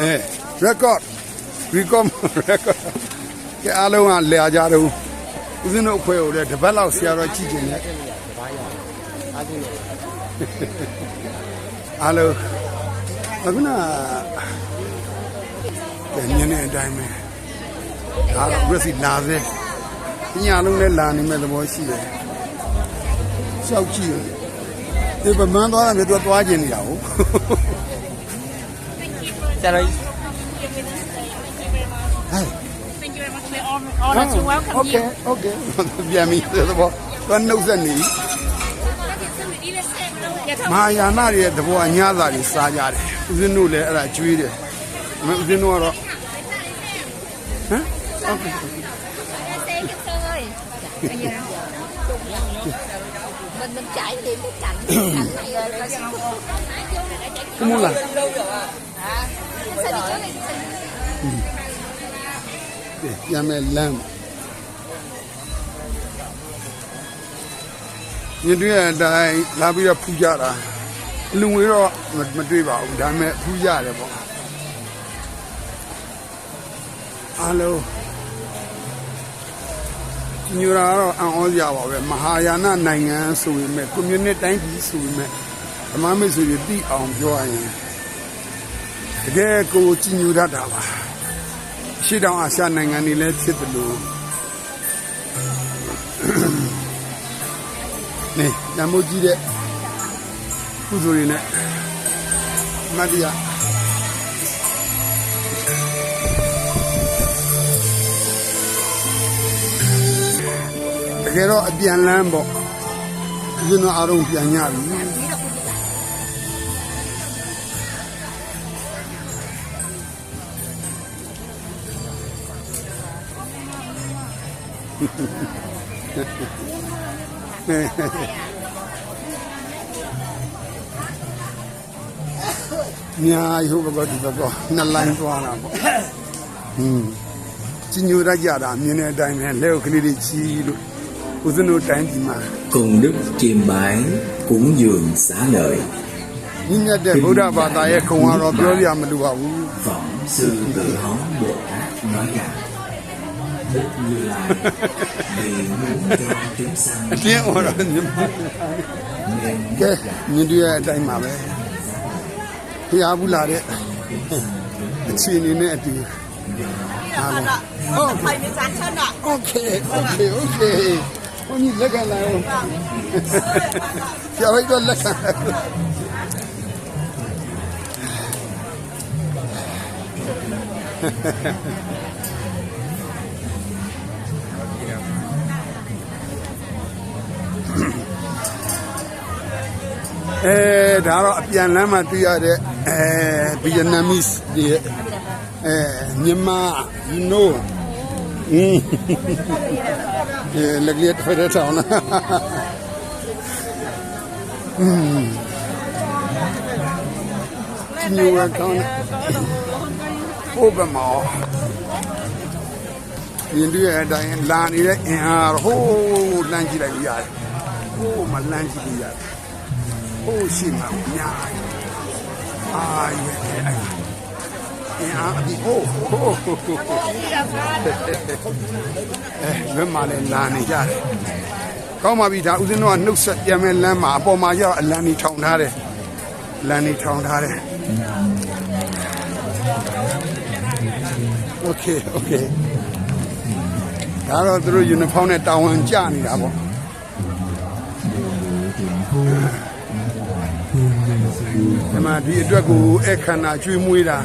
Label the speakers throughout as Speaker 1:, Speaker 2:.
Speaker 1: အဲ record record record ကဲအားလုံးကလဲကြတော့ဦးဇင်းတို့အဖွဲ့ကိုလည်းတစ်ပတ်လောက်ဆရာတော်ကြည့်ကျင်တယ်အားလုံးအခုနကညနေအတိုင်းပဲဒါတော့ရစီလာစေညလုံးလည်းလာနေမဲ့သဘောရှိတယ်ရှောက်ကြည့်တယ်ဒီပမန်းသွားတယ်သူသွားကျင်နေတာဟုတ်
Speaker 2: ဆရာတော်ကြီး
Speaker 3: Thank you very much. We're hon- honored to welcome
Speaker 1: okay
Speaker 3: you.
Speaker 1: okay ပြန်ပြီဆိုတော့တော့နှုတ်ဆက်နေ
Speaker 3: Yeah, tell
Speaker 1: မဟာယာနာရဲ့သဘောအညာသာတွေစားကြတယ်ဦးဇင်းတို့လည်းအဲ့ဒါကျွေးတယ်အမေဦးဇင်းတို့ကတော့ဟမ် okay
Speaker 4: mình mình chạy tìm cái cảnh cảnh này rồi coi sao
Speaker 1: Cái môn là-
Speaker 4: sao đi chỗ này
Speaker 1: ပြန်မဲ့လမ်းညတွေ့တဲ့အတိုင်းလာပြီးတော့ဖူးကြတာလူငွေတော့မမတွေ့ပါဘူးဒါပေမဲ့ဖူးရတယ်ပေါ့အားလုံးညူရာကတော့အံ့ဩစရာပါပဲမဟာယာနနိုင်ငံဆိုပေမဲ့ကွန်မြူနစ်တိုင်းပြည်ဆိုပေမဲ့ဓမ္မမိတ်ဆွေတွေသိအောင်ပြောရရင် တကယ်ကိုကြည်ညိုတတ်တာပါရှေ့တောင်အာရှနိုင်ငံတွေလည်းဖြစ်တယ်လို့နေနမိုးကြီးတဲ့ကုသိုလ်တွေနဲ့မတ်တရားတကယ်တော့အပြန်လန်းပေါ့ဒီလိုအားလုံးပြန်ညပြီ ညာရုပ်ကတော့ဒီဘက်နှစ်လိုင်းသွားတာပေါ့ဟွန်းကြီးညိုရကြတာမြင်တဲ့အတိုင်းပဲလက်ကိုကလေးတွေချီလို့ဦးဇင်းတို့တိုင်းပြည်မှာ
Speaker 5: cùng đức chiêm bái cúng dường xá lợi
Speaker 1: ညီမြတ်တဲ့ဗုဒ္ဓဘာသာရဲ့ခုံကတော့ပြောပြမလိုပါဘူး
Speaker 5: phẩm sư tử hón bồ tát nói rằng
Speaker 1: အတင်းအော်တော့ညီမ
Speaker 5: nên
Speaker 1: ကဲမြင်တွေ့တဲ့အတိုင်းပါပဲဖျားဘူးလာတဲ့အခြေအနေနဲ့အတူအားလုံးဟုတ်
Speaker 4: phải đi sáng chân ạ
Speaker 1: Okay, okay, okay. ဘုန်းကြီးလက်ခံလာအောင်ဆရာတို့လက်ခံလာ အဲဒါတော့အပြန်လမ်းမှာတွေ့ရတဲ့အဲဗီယက်နမ်မစ်တွေအဲမြန်မာ you know อืมเออเล็กๆไปได้တောင်းလားอืมညိုရကောင်းဟိုဘမောရင်တွေ့တဲ့အတိုင်းလာနေတဲ့အင်အားဟိုးလမ်းကြည့်လိုက်ရတယ်ဟိုးမလမ်းကြည့်ရတယ် ဟိုးရှိမှအများကြီးအာရဲ့အဲ့အင်အားအပြီးဟိုးဟိုးဟိုးဟိုးအဲလွတ်မှလည်းလာနေကြတယ်။ကောင်းပါပြီဒါဦးဇင်းတို့ကနှုတ်ဆက်ပြန်မဲ့လမ်းမှာအပေါ်မှာကျတော့အလံကြီးထောင်ထားတယ်။လမ်းကြီးထောင်ထားတယ်။ Okay okay ဒါတော့သူတို့ယူနီဖောင်းနဲ့တာဝန်ကျနေတာပေါ့ ဒီမှာဒီအတွက်ကိုအခန္ဓာကျွေးမွေးတာ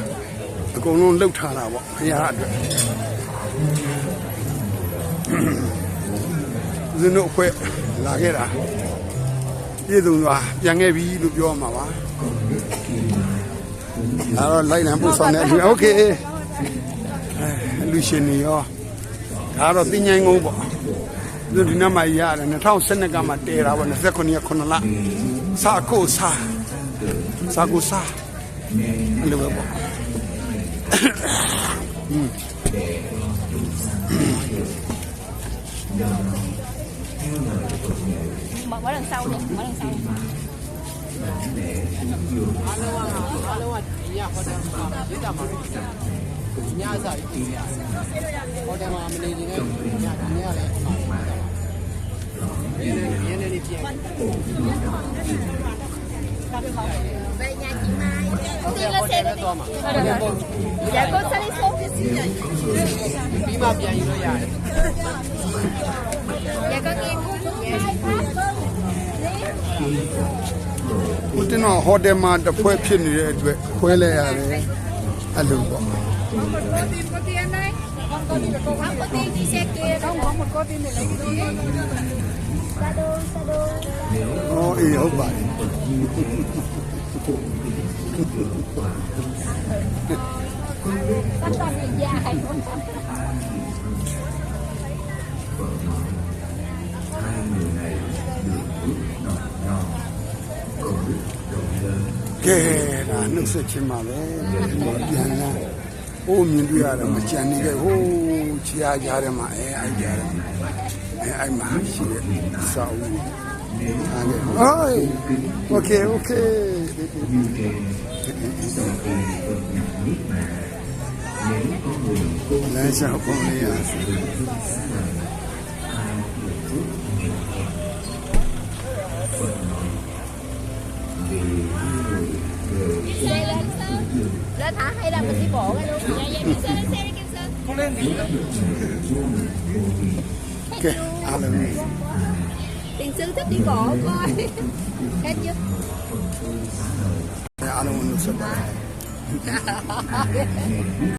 Speaker 1: အကုန်လုံးလှုပ်ထားတာပေါ့ဘုရားအတွက် ဦးဇင်းတို့အဖွဲ့လာခဲ့တာပြည်သူကပြန်ခဲ့ပြီလို့ပြောမှာပါဒါတော့လိုက်လံပို့ဆောင်တဲ့လူโอเคအဲလူရှင်နေရောဒါတော့တင်းញိုင်းကုန်းပေါ့ဒီဒီနမရရတယ်2012ကမှတည်တာပေါ့29ရက်9လစာကိုစာစာ ကိုစာအဲ့လိုပဲပေါ့
Speaker 3: Mở mở đằng sau đi, mở đằng sau.
Speaker 2: အားလုံးကအားလုံးကဒီညဟိုတ ပဲ
Speaker 4: đi
Speaker 2: သွားမှာ
Speaker 4: Dạ con sẽ đi xuống cái gì vậy
Speaker 2: ပြီးမှပြန်ယူလို့ရတယ်
Speaker 4: Dạ con nghe cô Dạ Pháp
Speaker 1: ဟိုတင်တော့ဟိုတယ်မှာတစ်ဖွဲဖြစ်နေတဲ့အတွက်ခွဲလဲရတယ်အဲ့လိုပေါ့
Speaker 4: Có tiền đây Con có tiền cô Không có tiền đi xe kia Không có một có tiền để lấy cái gì Sa đô sa đô
Speaker 1: ဟောအေးဟုတ်ပါတယ် ကဲဒါနှုတ်ဆက်ခြင်းပါပဲပြန်လာဟိုမြင်တွေ့ရတယ်မကြံနေခဲ့ဟိုးချာကြားထဲမှာအဲအိုက်ကြားထဲမှာအဲအိုက်မှာရှိတဲ့စာအုပ်အားလေအိုးโอ Đấy, chào con đi
Speaker 4: ạ. Lên hả? Hay là mình đi bộ ra luôn? Dạ, dạ, dạ, dạ, dạ Kim Sơn lên xe đi Kim Sơn.
Speaker 1: Con lên đi. Ok, à lần này.
Speaker 4: Tiền sư thích đi bộ coi. Em chưa?
Speaker 1: အားလုံးနှုတ်ဆက်ပါ